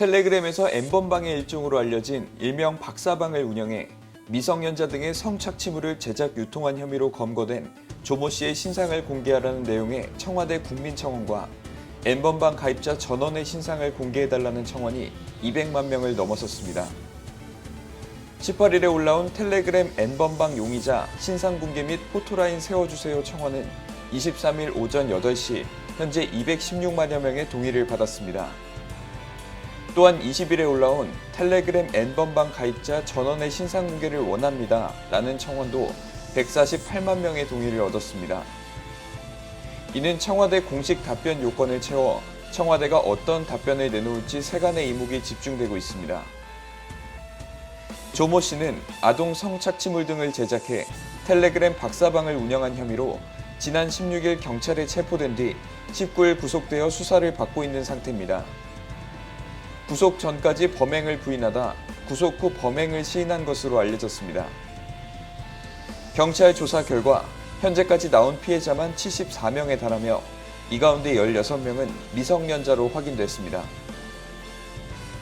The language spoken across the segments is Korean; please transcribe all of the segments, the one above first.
텔레그램에서 N번방의 일종으로 알려진 일명 박사방을 운영해 미성년자 등의 성착취물을 제작 유통한 혐의로 검거된 조모 씨의 신상을 공개하라는 내용의 청와대 국민청원과 N번방 가입자 전원의 신상을 공개해달라는 청원이 200만 명을 넘어섰습니다. 18일에 올라온 텔레그램 N번방 용의자 신상 공개 및 포토라인 세워주세요 청원은 23일 오전 8시 현재 216만여 명의 동의를 받았습니다. 또한 20일에 올라온 텔레그램 N번방 가입자 전원의 신상 공개를 원합니다. 라는 청원도 148만 명의 동의를 얻었습니다. 이는 청와대 공식 답변 요건을 채워 청와대가 어떤 답변을 내놓을지 세간의 이목이 집중되고 있습니다. 조모 씨는 아동 성착취물 등을 제작해 텔레그램 박사방을 운영한 혐의로 지난 16일 경찰에 체포된 뒤 19일 구속되어 수사를 받고 있는 상태입니다. 구속 전까지 범행을 부인하다 구속 후 범행을 시인한 것으로 알려졌습니다. 경찰 조사 결과 현재까지 나온 피해자만 74명에 달하며 이 가운데 16명은 미성년자로 확인됐습니다.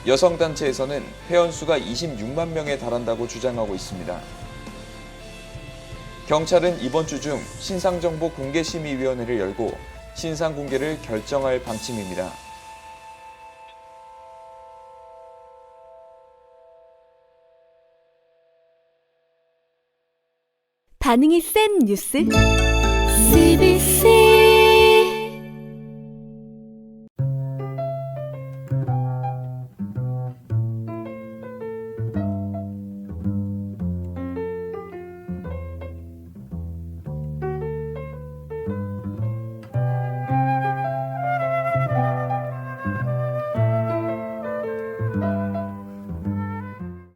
여성단체에서는 회원수가 26만 명에 달한다고 주장하고 있습니다. 경찰은 이번 주 중 신상정보 공개심의위원회를 열고 신상 공개를 결정할 방침입니다. 반응이 센 뉴스? CBC